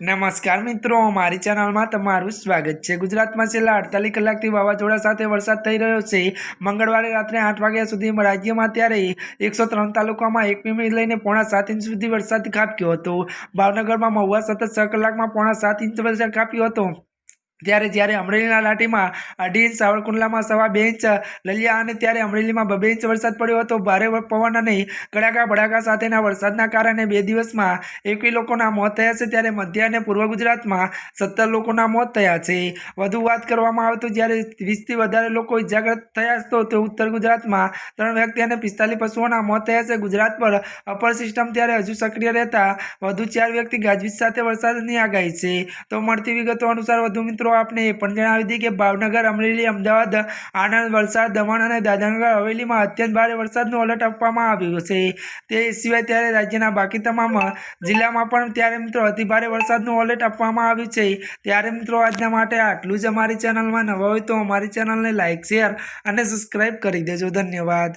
નમસ્કાર મિત્રો, મારી ચેનલમાં તમારું સ્વાગત છે. ગુજરાતમાં છેલ્લા અડતાલીસ કલાકથી વાવાઝોડા સાથે વરસાદ થઈ રહ્યો છે. મંગળવારે રાત્રે આઠ વાગ્યા સુધી રાજ્યમાં ત્યારે એકસો ત્રણ તાલુકામાં એક મીમી લઈને પોણા સાત ઇંચ સુધી વરસાદ કાપ્યો હતો. ભાવનગરમાં મહુવા સતત છ કલાકમાં પોણા સાત ઇંચ વરસાદ કાપ્યો હતો. ત્યારે જ્યારે અમરેલીના લાઠીમાં અઢી ઇંચ સાવરકુંડલામાં સવા બે ઇંચ લલિયા અને ત્યારે અમરેલીમાં બબે ઇંચ વરસાદ પડ્યો હતો. ભારે પવન અને કડાકા ભડાકા સાથેના વરસાદના કારણે બે દિવસમાં એકવી લોકોના મોત થયા છે. ત્યારે મધ્ય અને પૂર્વ ગુજરાતમાં સત્તર લોકોના મોત થયા છે. વધુ વાત કરવામાં આવે તો જ્યારે વીસથી વધારે લોકો ઇજાગ્રસ્ત થયા તો ઉત્તર ગુજરાતમાં ત્રણ વ્યક્તિ અને પિસ્તાલીસ પશુઓના મોત થયા છે. ગુજરાત પર અપર સિસ્ટમ ત્યારે હજુ સક્રિય રહેતા વધુ ચાર વ્યક્તિ ગાજવીજ સાથે વરસાદની આગાહી છે. તો મળતી વિગતો અનુસાર વધુ મિત્રો આપણે એ પણ જણાવી દઈએ કે ભાવનગર, અમરેલી, અમદાવાદ, આણંદ, વલસાડ, દમણ અને દાદરાનગર હવેલીમાં અત્યંત ભારે વરસાદનું એલર્ટ આપવામાં આવ્યું છે. તે સિવાય ત્યારે રાજ્યના બાકી તમામ જિલ્લામાં પણ ત્યારે મિત્રો અતિભારે વરસાદનું એલર્ટ આપવામાં આવ્યું છે. ત્યારે મિત્રો, આજના માટે આટલું જ અમારી ચેનલમાં નવા હોય તો અમારી ચેનલને લાઇક શેર અને સબસ્ક્રાઈબ કરી દેજો. ધન્યવાદ.